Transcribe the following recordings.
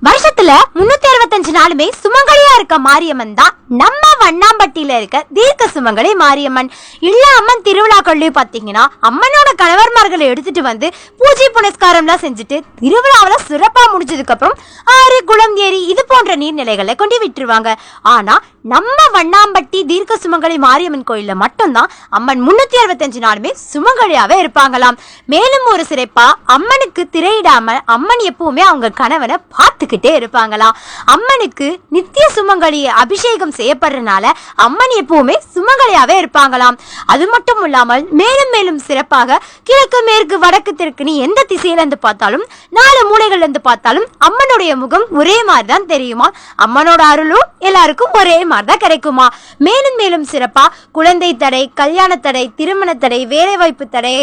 倍速 வருஷத்துல முன்னூத்தி அறுபத்தஞ்சு நாளுமே சுமங்கலியா இருக்க மாரியம்மன் தான். நம்ம வண்ணாம்பட்டியில இருக்க தீர்க்க சுமங்கலி மாரியம்மன். இல்ல அம்மன் திருவிழாக்கள்லயும் பாத்தீங்கன்னா அம்மனோட கணவர்மார்களை எடுத்துட்டு வந்து பூஜை புனஸ்காரம்லாம் செஞ்சுட்டு திருவிழாவில சிறப்பா முடிஞ்சதுக்கு அப்புறம் ஆறு குளம் ஏரி இது போன்ற நீர்நிலைகளை கொண்டு விட்டுருவாங்க. ஆனா நம்ம வண்ணாம்பட்டி தீர்க்க சுமங்கலி மாரியம்மன் கோயில்ல மட்டும்தான் அம்மன் முன்னூத்தி அறுபத்தஞ்சு நாளுமே சுமங்கலியாவே இருப்பாங்களாம். மேலும் ஒரு சிறப்பா அம்மனுக்கு திரையிடாம அம்மன் எப்பவுமே அவங்க கணவனை பார்த்துக்கிட்டே இருப்பாங்களா? அம்மனுக்கு நித்திய சுமங்கலி அபிஷேகம் செய்யப்படுறதுனால அம்மன் எப்பவுமே சுமங்கலியாவே இருப்பாங்களாம். அது மட்டும் இல்லாமல் மேலும் மேலும் சிறப்பாக கிழக்கு மேற்கு வடக்கு தெற்குன்னு எந்த திசையில இருந்து பார்த்தாலும் நாலு மூலைகள்ல இருந்து பார்த்தாலும் அம்மனுடைய முகம் ஒரே மாதிரி தான் தெரியுமா? அம்மனோட அருளும் எல்லாருக்கும் ஒரே மாதிரி தான் கிடைக்குமா? மேலும் மேலும் சிறப்பா குழந்தை தடை கல்யாண தடை திருமண தடை வேலைவாய்ப்பு தடை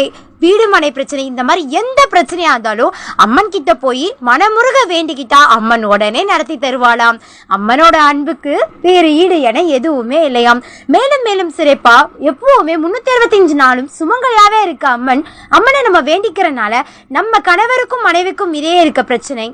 வீடு மனை பிரச்சனை இந்த மாதிரி எந்த பிரச்சனையா இருந்தாலும் அம்மன் கிட்ட போய் மனமுருக வேண்டிக்கிட்டா அம்மன் உடனே நடத்தி தருவாளாம். அம்மனோட அன்புக்கு வேறு ஈடு என எதுவுமே இல்லையாம். மேலும் மேலும் சிறப்பா எப்பவுமே முன்னூத்தி அறுபத்தஞ்சு நாளும் சுமங்கலியாவே இருக்க அம்மன் அம்மனை நம்ம வேண்டிக்கிறனால நம்ம கணவருக்கும் மனைவிக்கும் இதே இருக்க பிரச்சனை.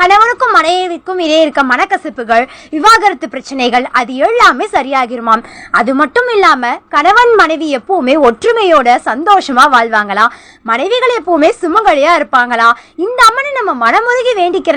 கணவனுக்கும் மனைவிக்கும் இடையே இருக்க மனக்கசப்புகள் விவாகரத்து பிரச்சனைகள் அது எல்லாமே சரியாகிருமாம். அது மட்டும் இல்லாம கணவன் மனைவி எப்பவுமே ஒற்றுமையோட சந்தோஷமா வாழ்வாங்களாம் மனைவிகள் எப்பவுமே சுமங்கலியா இருப்பாங்களா? இந்த அம்மனை நம்ம மனமுருகி வேண்டிக்கிற